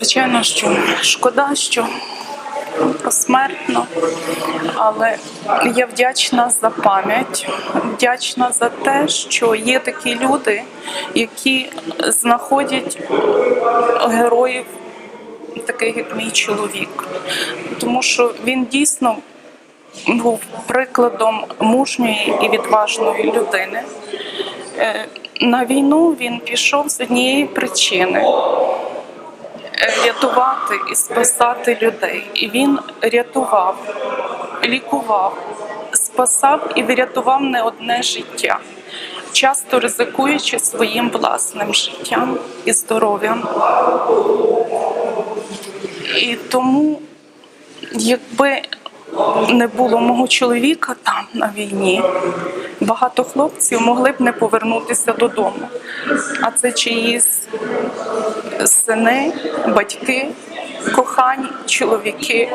Звичайно, що шкода, що посмертно, але я вдячна за пам'ять, вдячна за те, що є такі люди, які знаходять героїв, таких як мій чоловік, тому що він дійсно був прикладом мужньої і відважної людини. Е, На війну він пішов з однієї причини рятувати і спасати людей. І він рятував, лікував, спасав і врятував не одне життя, часто ризикуючи своїм власним життям і здоров'ям. І тому, якби не було мого чоловіка там на війні, багато хлопців могли б не повернутися додому. А це чиїсь сини, батьки, кохані чоловіки.